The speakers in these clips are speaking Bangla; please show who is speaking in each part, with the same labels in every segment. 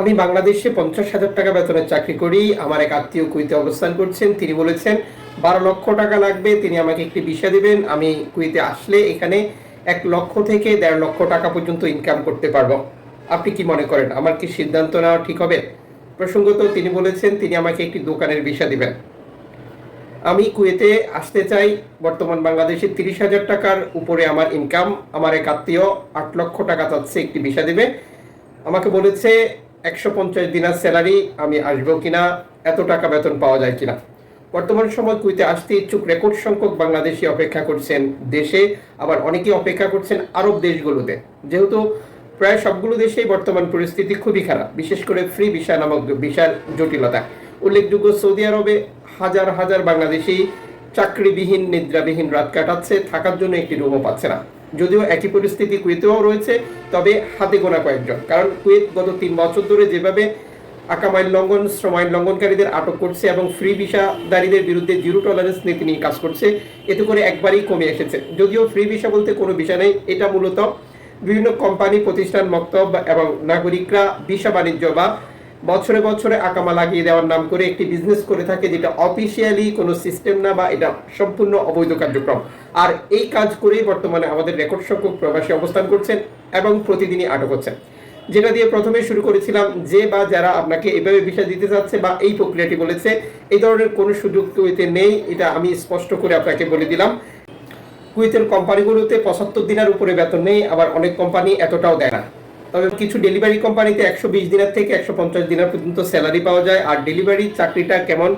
Speaker 1: আমি বাংলাদেশে পঞ্চাশ হাজার টাকা বেতনের চাকরি করি। আমার এক আত্মীয় কুইতে অবস্থান করছেন, তিনি বলেছেন, বারো লক্ষ টাকা লাগবে, তিনি আমাকে একটি বিষয় দেবেন, আমি কুইতে আসলে এখানে এক লক্ষ থেকে দেড় লক্ষ টাকা পর্যন্ত ইনকাম করতে পারব। আপনি কি মনে করেন, আমার কি সিদ্ধান্ত নেওয়া ঠিক হবে? প্রসঙ্গত, তিনি বলেছেন, তিনি আমাকে একটি দোকানের বিষয় দিবেন। আমি কুয়েতে আসতে চাই, বর্তমান বাংলাদেশে তিরিশ হাজার টাকার উপরে আমার ইনকাম আমার এক আত্মীয় আট লক্ষ টাকা চাচ্ছে একটি ভিসা দেবে। আমাকে বলেছে একশো পঞ্চাশ দিনার স্যালারি আমি আসব কিনা, এত টাকা বেতন পাওয়া যায় কিনা। বর্তমান সময় কুইতে আসতে ইচ্ছুক রেকর্ড সংখ্যক বাংলাদেশি অপেক্ষা করছেন দেশে, আবার অনেকে অপেক্ষা করছেন আরব দেশগুলোতে। যেহেতু প্রায় সবগুলো দেশেই বর্তমান পরিস্থিতি খুবই খারাপ, বিশেষ করে ফ্রি ভিসা নামক বিশাল জটিলতা। উল্লেখযোগ্য সৌদি আরবে হাজার হাজার বাংলাদেশি চাকরিবিহীন, নিদ্রাবিহীন রাত কাটাচ্ছে, থাকার জন্য একটি রুমও পাচ্ছে না। যদিও একই পরিস্থিতি কুয়েতেও রয়েছে, তবে হাতে গোনা কয়েকজন। কারণ কুয়েত গত তিন বছর ধরে যেভাবে আকাম আইন লঙ্ঘন, শ্রম আইন লঙ্ঘনকারীদের আটক করছে এবং ফ্রি ভিসাদারীদের বিরুদ্ধে জিরো টলারেন্স নীতি নিয়ে কাজ করছে, এতে করে একবারই কমে এসেছে। যদিও ফ্রি ভিসা বলতে কোনো ভিসা নেই, এটা মূলত বিভিন্ন কোম্পানি, প্রতিষ্ঠান, মক্তব এবং নাগরিকরা ভিসা বাণিজ্য বা বছরে বছরে আকামা লাগিয়ে দেওয়ার নাম করে একটি বিজনেস করে থাকে যেটা অফিসিয়ালি কোনো সিস্টেম না বা এটা সম্পূর্ণ অবৈধ কার্যক্রম। আর এই কাজ করেই বর্তমানে আমাদের রেকর্ড সংখ্যক প্রবাসী অবস্থান করছেন এবং প্রতিদিনই আটক হচ্ছেন। যেটা দিয়ে প্রথমে শুরু করেছিলাম যে বা যারা আপনাকে এভাবে বিষয় দিতে চাচ্ছে বা এই প্রক্রিয়াটি বলেছে, এই ধরনের কোনো সুযোগ কুয়েতে নেই, এটা আমি স্পষ্ট করে আপনাকে বলে দিলাম। কুয়েতের কোম্পানিগুলোতে পঁচাত্তর দিনের উপরে বেতন নেই, আবার অনেক কোম্পানি এতটাও দেয় না। তবে কিছু ডেলিভারি কোম্পানিতে একশো বিশ দিনের থেকে একশো পঞ্চাশ দিনের পর্যন্ত স্যালারি পাওয়া যায়। আর ডেলিভারি চাকরিটা কেমন?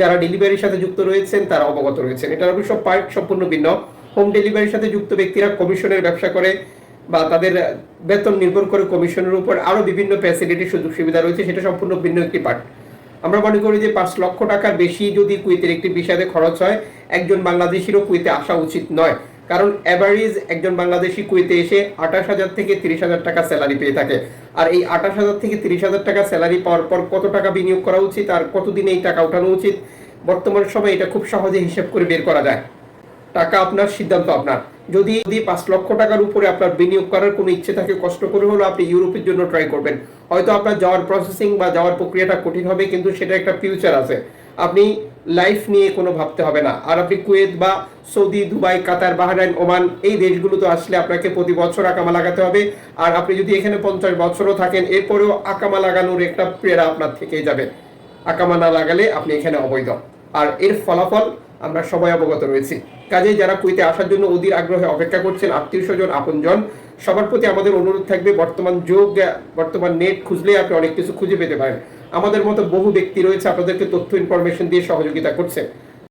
Speaker 1: যারা ডেলিভারির সাথে যুক্ত রয়েছেন, তারা অবগত রয়েছেন। এটার অবশ্য পার্ট সম্পূর্ণ ভিন্ন। হোম ডেলিভারির সাথে যুক্ত ব্যক্তিরা কমিশনের ব্যবসা করে বা তাদের বেতন নির্ভর করে কমিশনের উপর আরও বিভিন্ন ফ্যাসিলিটি সুযোগ সুবিধা রয়েছে, সেটা সম্পূর্ণ ভিন্ন একটি পার্ট আমরা মনে করি যে পাঁচ লক্ষ টাকার বেশি যদি কুয়েতের একটি বিষয়ে খরচ হয়, একজন বাংলাদেশিরও কুয়েতে আসা উচিত নয়। কারণ অ্যাভারেজ একজন বাংলাদেশি কুয়েতে এসে আঠাশ হাজার থেকে তিরিশ হাজার টাকা স্যালারি পেয়ে থাকে। আর এই আঠাশ হাজার থেকে তিরিশ হাজার টাকা স্যালারি পাওয়ার পর কত টাকা বিনিয়োগ করা উচিত আর কতদিনে এই টাকা উঠানো উচিত, বর্তমান সময়ে এটা খুব সহজে হিসেব করে বের করা যায়। টাকা আপনার, সিদ্ধান্ত আপনার। যদি যদি পাঁচ লক্ষ টাকার উপরে আপনার বিনিয়োগ করার কোনো ইচ্ছে থাকে, কষ্ট করে হলো আপনি ইউরোপের জন্য ট্রাই করবেন। হয়তো আপনার যাওয়ার প্রসেসিং বা যাওয়ার প্রক্রিয়াটা কঠিন হবে, কিন্তু সেটা একটা ফিউচার আছে। আপনি লাইফ নিয়ে কোনো ভাবতে হবে না। আর আপনি কুয়েত বা Saudi, Dubai, Qatar, Bahrain, Oman এই দেশগুলোতে আসলে আপনাকে প্রতি বছর আকামা লাগাতে হবে। আর আপনি যদি এখানে পঞ্চাশ বছরও থাকেন, এরপরেও আকামা লাগানোর একটা প্রেরা আপনার থেকেই যাবে। আকামা না লাগালে আপনি এখানে অবৈধ। আর এর ফলাফল আমরা সবাই অবগত রয়েছি। কাজে যারা কুইতে আসার জন্য অধীর আগ্রহে অপেক্ষা করছেন আত্মীয় স্বজন আপনজন, সবার প্রতি আমাদের অনুরোধ থাকবে, বর্তমান যোগ, বর্তমান নেট খুঁজলে আপনি অনেক কিছু খুঁজে পেতে পারেন। আমাদের মতো বহু ব্যক্তি রয়েছে আপনাদেরকে তথ্য ইনফরমেশন দিয়ে সহযোগিতা করছে